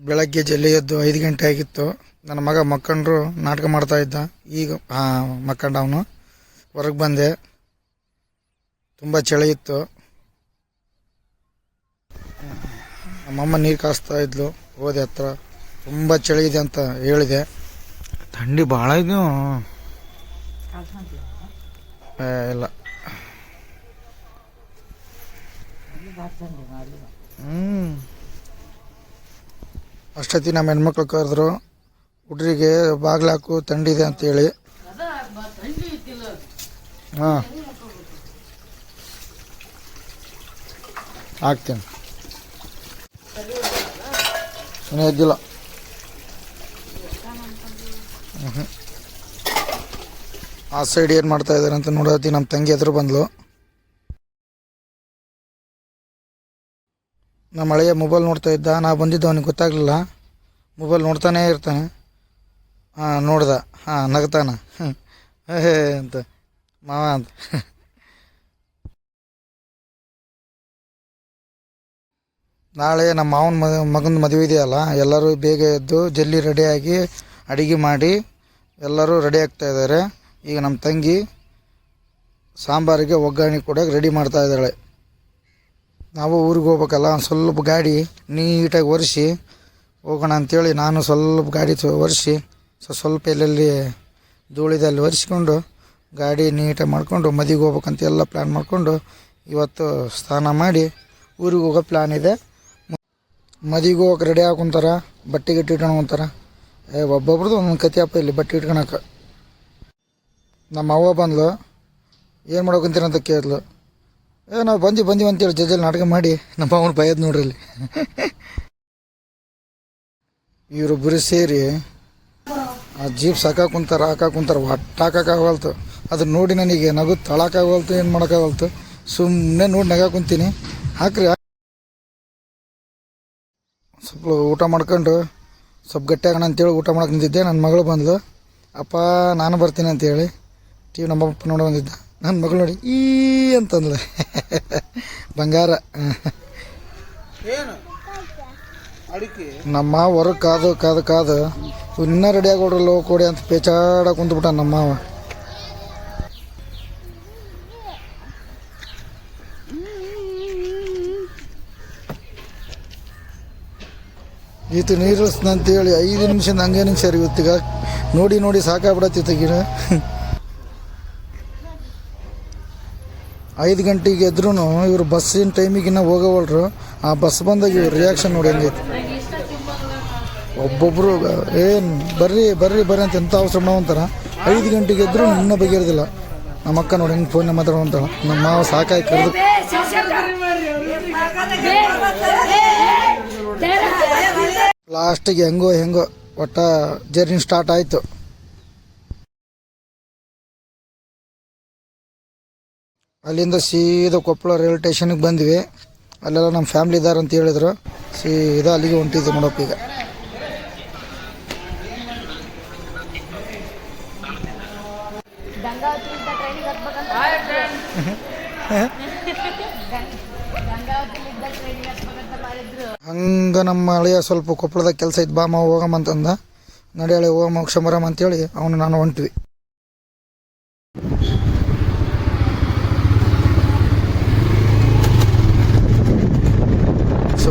ಬೆಳಗ್ಗೆ ಜಲ್ಲಿ ಎದ್ದು ಐದು ಗಂಟೆ ಆಗಿತ್ತು. ನನ್ನ ಮಗ ಮಕ್ಕಂಡ್ರು ನಾಟಕ ಮಾಡ್ತಾ ಇದ್ದ. ಈಗ ಹಾಂ ಮಕ್ಕಂಡ ಅವನು ಹೊರಗೆ ಬಂದೆ. ತುಂಬ ಚಳಿ ಇತ್ತು. ನಮ್ಮಮ್ಮ ನೀರು ಕಾಸ್ತಾ ಇದ್ಲು. ಹೋದೆ ಹತ್ರ. ತುಂಬ ಚಳಿ ಇದೆ ಅಂತ ಹೇಳಿದೆ. ಥಂಡಿ ಭಾಳ ಇದು. ಇಲ್ಲ. ಹ್ಞೂ ಅಷ್ಟೊತ್ತಿ ನಮ್ಮ ಹೆಣ್ಮಕ್ಳು ಕರೆದ್ರು, ಹುಡ್ರಿಗೆ ಬಾಗ್ಲಾಕು ತಂಡಿದೆ ಅಂತೇಳಿ. ಹಾಂ. ಹಾಕ್ತೀನಿ. ಇನ್ನೂ ಎದ್ದಿಲ್ಲ. ಹ್ಞೂ ಆ ಸೈಡ್ ಏನು ಮಾಡ್ತಾ ಇದ್ದಾರೆ ಅಂತ ನೋಡತ್ತಿ ನಮ್ಮ ತಂಗಿ ಎದುರು ಬಂದ್ಲು. ನಮ್ಮ ಹಳೆಯ ಮೊಬೈಲ್ ನೋಡ್ತಾ ಇದ್ದ, ನಾ ಬಂದಿದ್ದು ಅವನಿಗೆ ಗೊತ್ತಾಗಲಿಲ್ಲ. ಮೊಬೈಲ್ ನೋಡ್ತಾನೇ ಇರ್ತಾನೆ. ಹಾಂ, ನೋಡ್ದ. ಹಾಂ, ನಗ್ತಾನ. ಅಂತ. ಮಾವ ಅಂತ. ನಾಳೆ ನಮ್ಮ ಮಾವನ ಮದ ಮಗನ ಮದುವೆ ಇದೆಯಲ್ಲ, ಎಲ್ಲರೂ ಬೇಗ ಎದ್ದು ಜಲ್ದಿ ರೆಡಿಯಾಗಿ ಅಡುಗೆ ಮಾಡಿ ಎಲ್ಲರೂ ರೆಡಿ ಆಗ್ತಾ ಇದ್ದಾರೆ. ಈಗ ನಮ್ಮ ತಂಗಿ ಸಾಂಬಾರಿಗೆ ಒಗ್ಗರಣೆ ಕೊಡೋಕೆ ರೆಡಿ ಮಾಡ್ತಾ ಇದ್ದಾಳೆ. ನಾವು ಊರಿಗೆ ಹೋಗ್ಬೇಕಲ್ಲ ಒಂದು ಸ್ವಲ್ಪ ಗಾಡಿ ನೀಟಾಗಿ ಒರೆಸಿ ಹೋಗೋಣ ಅಂಥೇಳಿ ನಾನು ಸ್ವಲ್ಪ ಗಾಡಿ ಒರೆಸಿ ಸೊ, ಸ್ವಲ್ಪ ಎಲ್ಲೆಲ್ಲಿ ಧೂಳಿದಲ್ಲಿ ಒರೆಸ್ಕೊಂಡು ಗಾಡಿ ನೀಟಾಗಿ ಮಾಡಿಕೊಂಡು ಮದಿಗೆ ಹೋಗ್ಬೇಕಂತ ಎಲ್ಲ ಪ್ಲ್ಯಾನ್ ಮಾಡಿಕೊಂಡು ಇವತ್ತು ಸ್ನಾನ ಮಾಡಿ ಊರಿಗೆ ಹೋಗೋ ಪ್ಲ್ಯಾನ್ ಇದೆ. ಮದಿಗೆ ಹೋಗೋಕೆ ರೆಡಿ ಹಾಕೊಂತಾರ, ಬಟ್ಟೆ ಗಟ್ಟಿ ಇಟ್ಕೊಂತಾರ ಏ, ಒಬ್ಬೊಬ್ರದ್ದು ಒಂದೊಂದು ಕತೆ ಅಪ್ಪ ಇಲ್ಲಿ ಬಟ್ಟೆ ಇಟ್ಕೊಳಕ್ಕೆ ನಮ್ಮ ಅವ್ವ ಬಂದ್ಲು, ಏನು ಮಾಡೋಕಂತೀರಂತ ಕೇಳಿದ್ಲು. ಏ, ನಾವು ಬಂದು ಬಂದೀವಿ ಅಂತೇಳಿ ಜಜ್ಜಲ್ಲಿ ನಾಟಕ ಮಾಡಿ. ನಮ್ಮ ಅವನು ಭಯದ ನೋಡ್ರಿ ಇಲ್ಲಿ ಇವರೊಬ್ಬರು ಸೇರಿ ಆ ಜೀಪ್ ಸಾಕಾ ಕುಂತಾರ ಹಾಕ ಕುಂತಾರ, ಒಟ್ಟು ಹಾಕಾಗವಲ್ತು ಅದನ್ನ ನೋಡಿ ನನಗೆ ನಗು ತಳಕಾಗವಲ್ತು ಏನು ಮಾಡೋಕ್ಕಾಗಲ್ತು ಸುಮ್ಮನೆ ನೋಡಿ ನಗ ಕುಂತೀನಿ. ಹಾಕ್ರಿ ಸ್ವಲ್ಪ ಊಟ ಮಾಡ್ಕೊಂಡು, ಸ್ವಲ್ಪ ಗಟ್ಟಿ ಆಗೋಣ ಅಂತೇಳಿ ಊಟ ಮಾಡಕ್ಕೆ ನಿಂತಿದ್ದೆ. ನನ್ನ ಮಗಳು ಬಂದಳು ಅಪ್ಪ, ನಾನು ಬರ್ತೀನಿ ಅಂತೇಳಿ. ಟಿ ವಿ ನಮ್ಮಪ್ಪ ನೋಡಿ ಬಂದಿದ್ದ. ನನ್ನ ಮಗಳು ನೋಡಿ ಈ ಅಂತಂದ್ಲೆ. ಬಂಗಾರ. ನಮ್ಮ ಮಾವ ಹೊರಗೆ ಕಾದು ಕಾದು ಕಾದು ಇನ್ನೂ ರೆಡಿ ಲೋ ಕೊಡಿ ಅಂತ ಪೇಚಾಡ ಕುಂತ್ಬಿಟ್ಟ ನಮ್ಮ ಮಾವ. ಈತು ನೀರು ಅಂತೇಳಿ ಐದು ನಿಮಿಷದ ಹಂಗೆ ನಿಮಿಷ ರೀ ಇವತ್ತಿಗ ನೋಡಿ ನೋಡಿ ಸಾಕಾಗ್ಬಿಡತ್ತಿತ್ತು ಗಿಡ ಐದು ಗಂಟೆಗೆ ಎದ್ರೂ ಇವರು ಬಸ್ಸಿನ ಟೈಮಿಗಿನ್ನ ಇನ್ನೂ ಹೋಗವಲ್ರು ಆ ಬಸ್ ಬಂದಾಗ ಇವ್ರ ರಿಯಾಕ್ಷನ್ ನೋಡಿ ಹೆಂಗೈತಿ ಒಬ್ಬೊಬ್ಬರು ಏನು ಬರ್ರಿ ಬರ್ರಿ ಬರ್ರಿ ಅಂತ ಎಂಥ ಅವಸರ ಮಾಡವಂತಾರ ಐದು ಗಂಟೆಗೆ ಎದ್ರು ಇನ್ನೂ ಬಗೆಹರಿದಿಲ್ಲ ನಮ್ಮ ಅಕ್ಕ ನೋಡಿ ಹೆಂಗೆ ಫೋನ್ ಮಾತಾಡುವಂತಾಳ ನಮ್ಮ ಮಾವ ಸಾಕಾಗಿ ಕರೆದು ಲಾಸ್ಟಿಗೆ ಹೆಂಗೋ ಹೆಂಗೋ ಒಟ್ಟ ಜರ್ನಿ ಸ್ಟಾರ್ಟ್ ಆಯಿತು ಅಲ್ಲಿಂದ ಸೀದಾ ಕೊಪ್ಪಳ ರೈಲ್ವೆ ಸ್ಟೇಷನ್ಗೆ ಬಂದ್ವಿ. ಅಲ್ಲೆಲ್ಲ ನಮ್ಮ ಫ್ಯಾಮ್ಲಿ ಇದ್ದಾರೆ ಅಂತ ಹೇಳಿದ್ರು. ಸೀದಾ ಅಲ್ಲಿಗೆ ಹೊಂಟಿದ್ವಿ ನೋಡಪ್ಪ ಈಗ. ಹಂಗ ನಮ್ಮ ಹಳೆಯ ಸ್ವಲ್ಪ ಕೊಪ್ಪಳದಾಗ ಕೆಲಸ ಇತ್ತು. ಬಾಮ ಹೋಗಮ್ಮ ಅಂತಂದ. ನಡೆಯಳೆ ಹೋಗಮ್ಮ ಕ್ಷಮರಮ್ಮ ಅಂತೇಳಿ ಅವನು ನಾನು ಹೊಂಟ್ವಿ.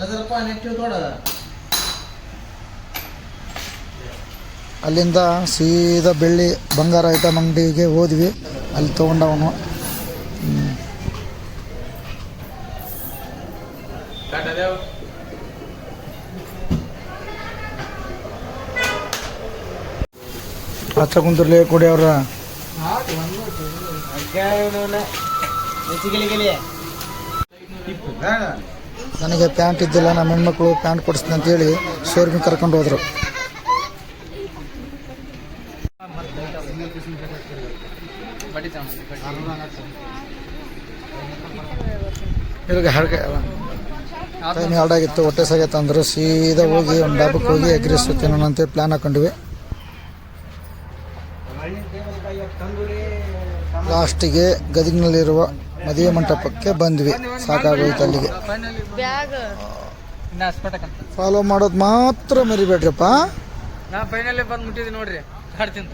ಇಲ್ಲದ್ರಪ್ಪ ನೆಟ್ಟಿವ್ ತೋಡ. ಅಲ್ಲಿಂದ ಸೀದಾ ಬೆಳ್ಳಿ ಬಂಗಾರ ಐಟಮ್ ಅಂಗಡಿಗೆ ಹೋದ್ವಿ. ಅಲ್ಲಿ ತೊಗೊಂಡವನು. ಹಚ್ಚ ಕುಂತಿರ್ಲಿ ಕೊಡಿ ಅವ್ರ. ನನಗೆ ಪ್ಯಾಂಟ್ ಇದ್ದಿಲ್ಲ, ನಮ್ಮ ಹೆಣ್ಮಕ್ಳು ಪ್ಯಾಂಟ್ ಕೊಡಿಸ್ತೀನಿ ಅಂತೇಳಿ ಶೋರೂಮಿಗೆ ಕರ್ಕೊಂಡು ಹೋದರು. ಇವಾಗ ಹರ್ಗೆ ಟೈಮ್ ಎರಡಾಗಿತ್ತು ಹೊಟ್ಟೆ ಸಾಗೈತೆ ಅಂದರು, ಸೀದಾ ಹೋಗಿ ಒಂದು ಡಾಬಕ್ಕೆ ಹೋಗಿ ಎಗ್ ರೈಸ್ ತಿನ್ನೋಣ ಅಂತೇಳಿ ಪ್ಲ್ಯಾನ್ ಹಾಕೊಂಡಿವಿ. ಲಾಸ್ಟಿಗೆ ಗದಗಿನಲ್ಲಿರುವ ಮದುವೆ ಮಂಟಪಕ್ಕೆ ಬಂದ್ವಿ ಸಾಕಾಗೋಯ್ತು ಅಲ್ಲಿಗೆ. ಬ್ಯಾಗ್. ಫಾಲೋ ಮಾಡೋದು ಮಾತ್ರ ಮರಿಬೇಡ್ರಪ್ಪ. ನಾ ಫೈನಲ್ ಬಂದು ನೋಡ್ರಿ. ಹಾಡ್ತೀನಿ